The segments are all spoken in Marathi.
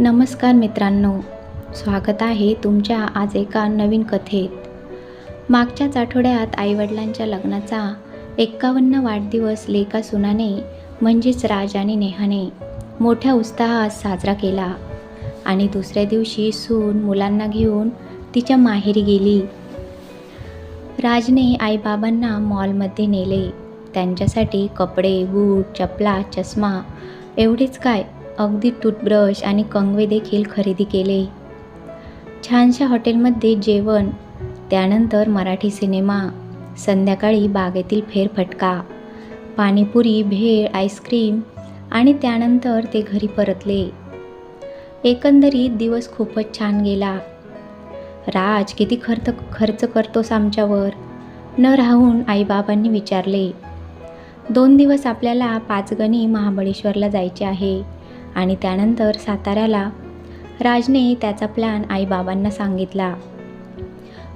नमस्कार मित्रांनो स्वागत आहे तुमच्या आज एका नवीन कथेत. मागच्याच आठवड्यात आईवडिलांच्या लग्नाचा एक्कावन्न वाढदिवस लेखा सुनाने म्हणजेच राज आणि नेहाने मोठ्या उत्साहात साजरा केला. आणि दुसऱ्या दिवशी सून मुलांना घेऊन तिच्या माहेरी गेली. राजने आईबाबांना मॉलमध्ये नेले. त्यांच्यासाठी कपडे बूट चपला चष्मा एवढेच काय अगदी टूथब्रश आणि कंगवे देखील खरेदी केले. छानशा हॉटेलमध्ये जेवण त्यानंतर मराठी सिनेमा संध्याकाळी बागेतील फेरफटका पाणीपुरी भेळ आईस्क्रीम आणि त्यानंतर ते घरी परतले. एकंदरीत दिवस खूपच छान गेला. राज किती खर्च खर्च करतोस आमच्यावर? न राहून आईबाबांनी विचारले. दोन दिवस आपल्याला पाचगणी महाबळेश्वरला जायचे आहे. आणि त्यानंतर साताऱ्याला राजने त्याचा प्लॅन आईबाबांना सांगितला.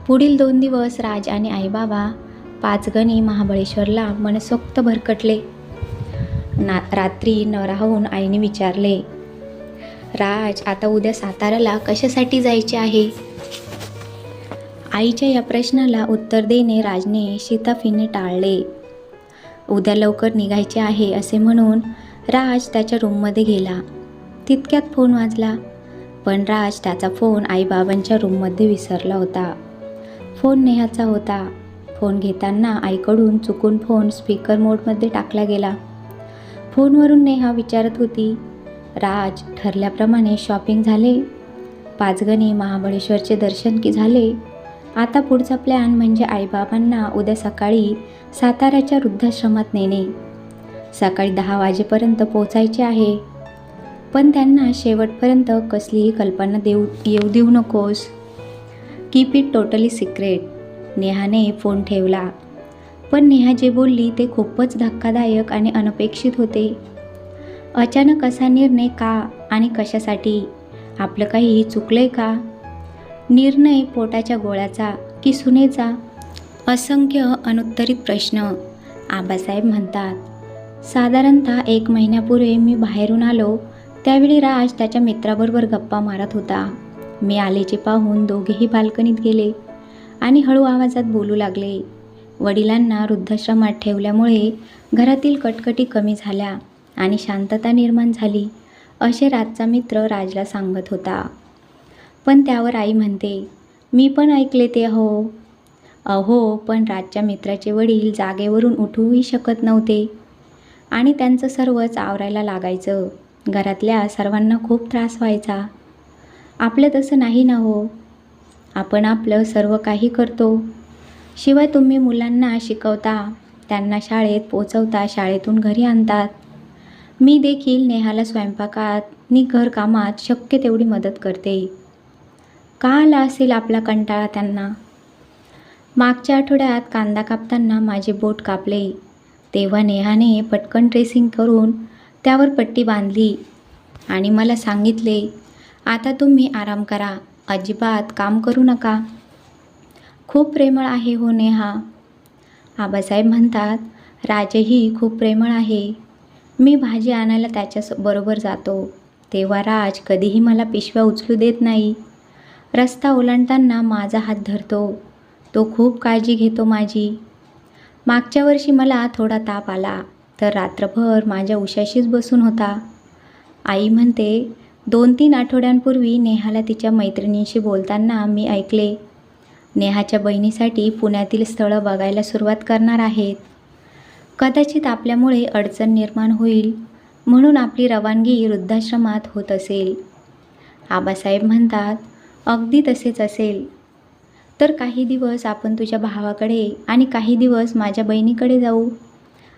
पुढील दोन दिवस राज आणि आईबाबा पाचगणी महाबळेश्वरला मनसोक्त भरकटले. ना रात्री न राहून आईने विचारले राज आता उद्या साताऱ्याला कशासाठी जायचे आहे? आईच्या या प्रश्नाला उत्तर देणे राजने शिताफीने टाळले. उद्या लवकर निघायचे आहे असे म्हणून राज त्याच्या रूममध्ये गेला. तितक्यात फोन वाजला. पण राज त्याचा फोन आईबाबांच्या रूममध्ये विसरला होता. फोन नेहाचा होता. फोन घेताना आईकडून चुकून फोन स्पीकर मोडमध्ये टाकला गेला. फोनवरून नेहा विचारत होती राज ठरल्याप्रमाणे शॉपिंग झाले? पाचगणी महाबळेश्वरचे दर्शन की झाले? आता पुढचा प्लॅन म्हणजे आईबाबांना उद्या सकाळी साताऱ्याच्या वृद्धाश्रमात नेणे. सकाळी दहा वाजेपर्यंत पोचायचे आहे. पण त्यांना शेवटपर्यंत कसलीही कल्पना देऊ येऊ देऊ नकोस. कीप इट टोटली सिक्रेट नेहाने फोन ठेवला. पण नेहा जे बोलली ते खूपच धक्कादायक आणि अनपेक्षित होते. अचानक असा निर्णय का आणि कशासाठी? आपलं काही आहे का? निर्णय पोटाच्या गोळ्याचा की सुनेचा? असंख्य अनुत्तरित प्रश्न आबासाहेब म्हणतात. साधारणतः एक महिन्यापूर्वी मी बाहेरून आलो. त्यावेळी राज त्याच्या मित्राबरोबर गप्पा मारत होता. मी आलेचे पाहून दोघेही बाल्कनीत गेले आणि हळू आवाजात बोलू लागले. वडिलांना वृद्धाश्रमात ठेवल्यामुळे घरातील कटकटी कमी झाल्या आणि शांतता निर्माण झाली असे राजचा मित्र राजला सांगत होता. पण त्यावर आई म्हणते मी पण ऐकले ते हो. अहो पण राजच्या मित्राचे वडील जागेवरून उठवूही शकत नव्हते. आणि त्यांचं सर्वच आवरायला लागायचं. घरातल्या सर्वांना खूप त्रास व्हायचा. आपलं तसं नाही ना हो. आपण आपलं सर्व काही करतो. शिवाय तुम्ही मुलांना शिकवता त्यांना शाळेत पोचवता शाळेतून घरी आणतात. मी देखील नेहाला स्वयंपाकात नि घरकामात शक्य तेवढी मदत करते. का आला असेल आपला कंटाळा त्यांना? मागच्या आठवड्यात कांदा कापताना माझे बोट कापले. तेव्हा नेहाने पटकन ड्रेसिंग करून त्यावर पट्टी बांधली आणि मला सांगितले आता तुम्ही आराम करा. अजिबात काम करू नका. खूप प्रेमळ आहे हो नेहा. आबासाहेब म्हणतात राजही खूप प्रेमळ आहे. मी भाजी आणायला त्याच्या बरोबर जातो. तेव्हा राज कधीही मला पिशव्या उचलू देत नाही. रस्ता ओलांडताना माझा हात धरतो. तो खूप काळजी घेतो माझी. मागच्या वर्षी मला थोडा ताप आला तर रात्रभर माझ्या उशाशीच बसून होता. आई म्हणते दोन तीन आठवड्यांपूर्वी नेहाला तिच्या मैत्रिणींशी बोलताना मी ऐकले. नेहाच्या बहिणीसाठी पुण्यातील स्थळं बघायला सुरुवात करणार आहेत. कदाचित आपल्यामुळे अडचण निर्माण होईल म्हणून आपली रवानगी वृद्धाश्रमात होत असेल. आबासाहेब म्हणतात अगदी तसेच असेल. तर काही दिवस आपण तुझ्या भावाकडे आणि काही दिवस माझ्या बहिणीकडे जाऊ.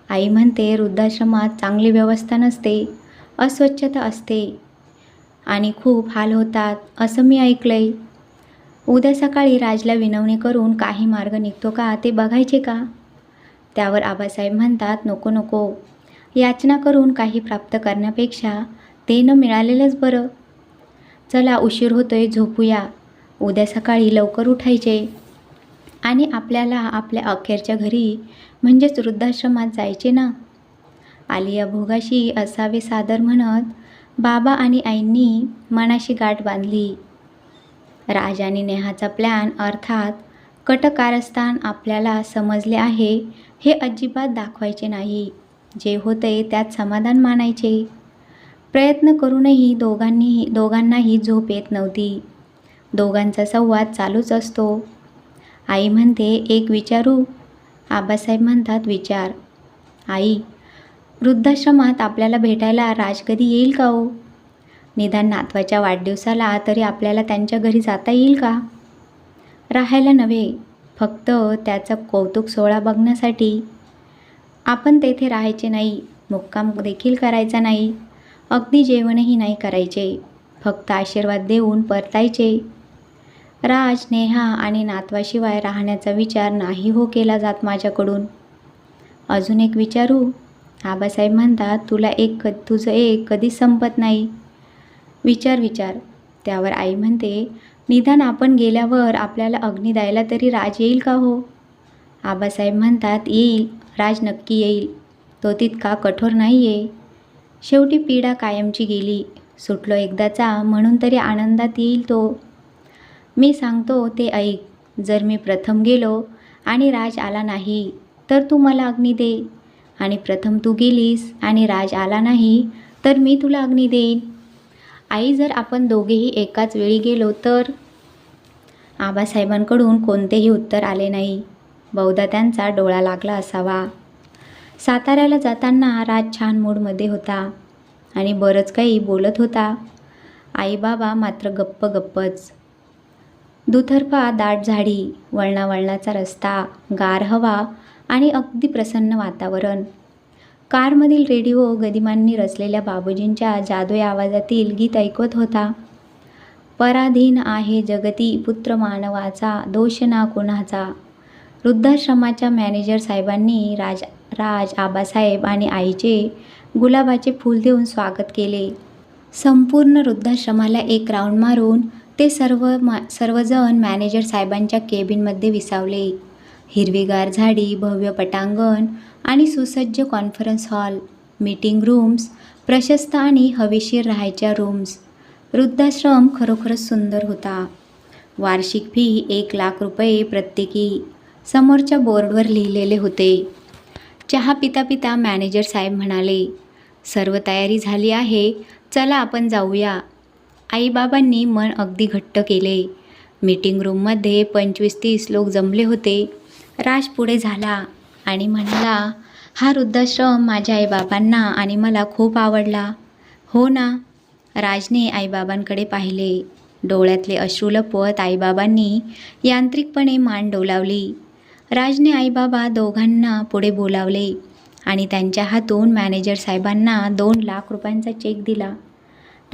आई म्हणते वृद्धाश्रमात चांगली व्यवस्था नसते अस्वच्छता असते आणि खूप हाल होतात असं मी ऐकलंय. उद्या सकाळी राजला विनवणी करून काही मार्ग निघतो का ते बघायचे का? त्यावर आबासाहेब म्हणतात नको नको. याचना करून काही प्राप्त करण्यापेक्षा ते न मिळालेलंच बरं. चला उशीर होतोय झोपूया. उद्या सकाळी लवकर उठायचे. आणि आपल्याला आपल्या अखेरच्या घरी म्हणजेच वृद्धाश्रमात जायचे ना? आलिया भोगाशी असावे सादर म्हणत बाबा आणि आईंनी मनाशी गाठ बांधली. राज आणि नेहाचा प्लॅन अर्थात कटकारस्थान आपल्याला समजले आहे हे अजिबात दाखवायचे नाही. जे होते त्यात समाधान मानायचे. प्रयत्न करूनही दोघांनीही दोघांनाही झोप येत नव्हती. दोघांचा संवाद चालूच असतो. आई म्हणते एक विचारू? आबासाहेब म्हणतात विचार. आई वृद्धाश्रमात आपल्याला भेटायला राज कधी येईल का हो? निदान नातवाच्या वाढदिवसाला तरी आपल्याला त्यांच्या घरी जाता येईल का? राहायला नव्हे फक्त त्याचा कौतुक सोहळा बघण्यासाठी. आपण तेथे राहायचे नाही मुक्काम देखील करायचा नाही. अगदी जेवणही नाही करायचे फक्त आशीर्वाद देऊन परतायचे. राज नेहा आणि नातवाशिवाय राहण्याचा विचार नाही हो केला जात माझ्याकडून. अजून एक विचारू? आबासाहेब म्हणतात तुला एक क तुझं एक कधीच संपत नाही. विचार विचार. त्यावर आई म्हणते निदान आपण गेल्यावर आपल्याला अग्नी द्यायला तरी राज येईल का हो? आबासाहेब म्हणतात येईल. राज नक्की येईल. तो तितका कठोर नाही आहे शेवटी पीडा कायमची गेली. सुटलो एकदाचा म्हणून तरी आनंदात येईल तो. मी सांगतो ते ऐक. जर मी प्रथम गेलो आणि राज आला नाही तर तू मला अग्नी दे. आणि प्रथम तू गेलीस आणि राज आला नाही तर मी तुला अग्नी देईन. आई जर आपण दोघेही एकाच वेळी गेलो तर? आबासाहेबांकडून कोणतेही उत्तर आले नाही. बहुधा त्यांचा डोळा लागला असावा. साताऱ्याला जाताना राज छान मूडमध्ये होता आणि बरंच काही बोलत होता. आई बाबा मात्र गप्प गप्पच. दुतर्फा दाट झाडी वळणावळणाचा रस्ता गार हवा आणि अगदी प्रसन्न वातावरण. कारमधील रेडिओ गदिमांनी रचलेल्या बाबूजींच्या जादुई आवाजातील गीत ऐकत होता. पराधीन आहे जगती पुत्र मानवाचा दोष ना कुणाचा. वृद्धाश्रमाच्या मॅनेजर साहेबांनी राज राज आबासाहेब आणि आईचे गुलाबाचे फूल देऊन स्वागत केले. संपूर्ण वृद्धाश्रमाला एक राऊंड मारून ते सर्व मा सर्वजण मॅनेजर साहेबांच्या केबिनमध्ये विसावले. हिरवीगार झाडी भव्य पटांगण आणि सुसज्ज कॉन्फरन्स हॉल मीटिंग रूम्स प्रशस्त आणि हवेशीर राहायच्या रूम्स. वृद्धाश्रम खरोखरच सुंदर होता. वार्षिक फी एक लाख रुपये प्रत्येकी. समोरच्या बोर्डवर लिहिलेले होते. चहा पिता पिता मॅनेजर साहेब म्हणाले सर्व तयारी झाली आहे चला आपण जाऊया. आईबाबांनी मन अगदी घट्ट केले. मीटिंग रूममध्ये पंचवीस तीस लोक जमले होते. राज पुढे झाला आणि म्हणाला हा वृद्धाश्रम माझ्या आईबाबांना आणि मला खूप आवडला. हो ना राजने आईबाबांकडे पाहिले. डोळ्यातले अश्रू लपवत आईबाबांनी यांत्रिकपणे मान डोलावली. राजने आईबाबा दोघांना पुढे बोलावले आणि त्यांच्या हातून मॅनेजर साहेबांना दोन लाख रुपयांचा चेक दिला.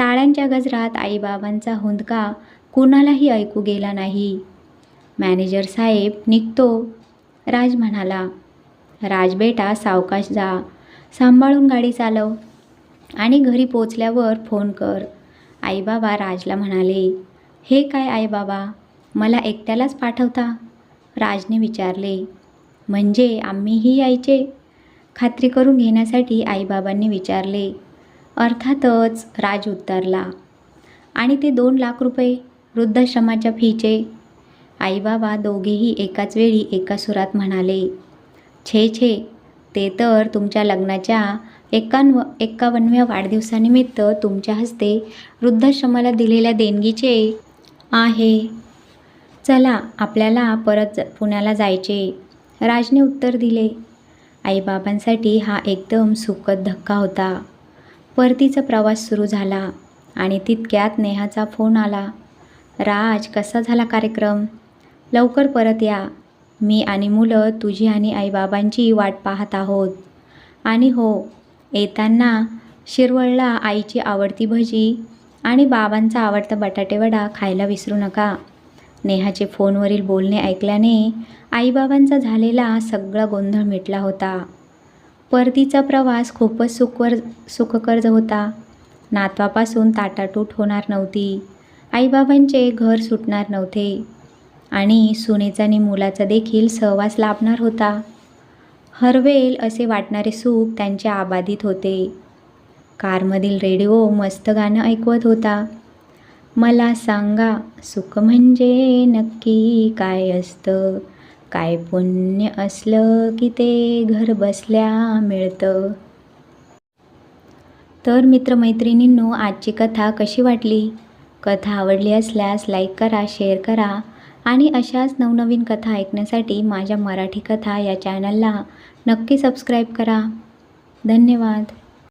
टाळ्यांच्या गजरात आईबाबांचा हुंदका कुणालाही ऐकू गेला नाही. मॅनेजर साहेब निघतो. राज म्हणाला राज बेटा सावकाश जा. सांभाळून गाडी चालव आणि घरी पोचल्यावर फोन कर. आईबाबा राजला म्हणाले हे काय आईबाबा मला एकट्यालाच पाठवता? राजने विचारले म्हणजे आम्हीही यायचे? खात्री करून घेण्यासाठी आईबाबांनी विचारले अर्थातच राज उत्तरला आणि ते दोन लाख रुपये वृद्धाश्रमाच्या फीचे. आईबाबा दोघेही एकाच वेळी एका सुरात म्हणाले छे छे ते तर तुमच्या लग्नाच्या एकाण्व एक्कावन्नव्या वाढदिवसानिमित्त तुमच्या हस्ते वृद्धाश्रमाला दिलेल्या देणगीचे आहे. चला आपल्याला परत ज- पुण्याला जायचे. राजने उत्तर दिले. आईबाबांसाठी हा एकदम सुखद धक्का होता. परतीचा प्रवास सुरू झाला आणि तितक्यात नेहाचा फोन आला. राज कसा झाला कार्यक्रम? लवकर परत या. मी आणि मुलं तुझी आणि आईबाबांची वाट पाहत आहोत. आणि हो येताना शिरवळला आईची आवडती भजी आणि बाबांचा आवडता बटाटेवडा खायला विसरू नका. नेहाचे फोनवरील बोलणे ऐकल्याने आईबाबांचा झालेला सगळा गोंधळ मिटला होता. परतीचा प्रवास खूपच सुखवर सुखकर्ज होता. नातवापासून ताटाटूट होणार नव्हती. आईबाबांचे घर सुटणार नव्हते. आणि सुनेचा आणि मुलाचा देखील सहवास लाभणार होता. हरवेल असे वाटणारे सुख त्यांचे आबाधित होते. कारमधील रेडिओ मस्त गाणं ऐकवत होता. मला सांगा सुख म्हणजे नक्की काय असतं? काय पुण्य असलं की ते घर बसल्या मिळतं. तर मित्रमैत्रिणींनो आजची कथा कशी वाटली? कथा आवडली असल्यास लाईक करा शेअर करा आणि अशाच नवनवीन कथा ऐकण्यासाठी माझ्या मराठी कथा या चॅनलला नक्की सबस्क्राईब करा. धन्यवाद.